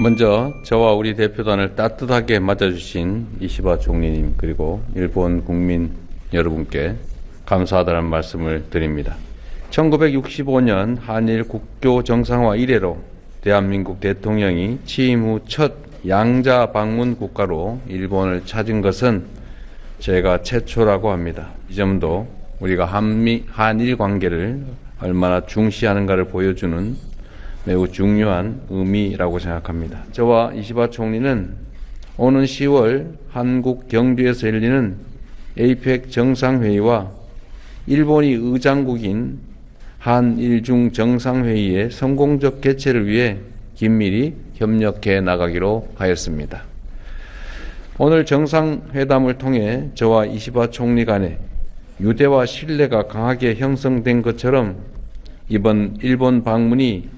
먼저 저와 우리 대표단을 따뜻하게 맞아주신 이시바 총리님 그리고 일본 국민 여러분께 감사하다는 말씀을 드립니다. 1965년 한일 국교 정상화 이래로 대한민국 대통령이 취임 후 첫 양자 방문 국가로 일본을 찾은 것은 제가 최초라고 합니다. 이 점도 우리가 한미, 한일 관계를 얼마나 중시하는가를 보여주는 매우 중요한 의미라고 생각합니다. 저와 이시바 총리는 오는 10월 한국 경주에서 열리는 에이펙 정상회의와 일본이 의장국인 한일중 정상회의의 성공적 개최를 위해 긴밀히 협력해 나가기로 하였습니다. 오늘 정상회담을 통해 저와 이시바 총리 간의 유대와 신뢰가 강하게 형성된 것처럼 이번 일본 방문이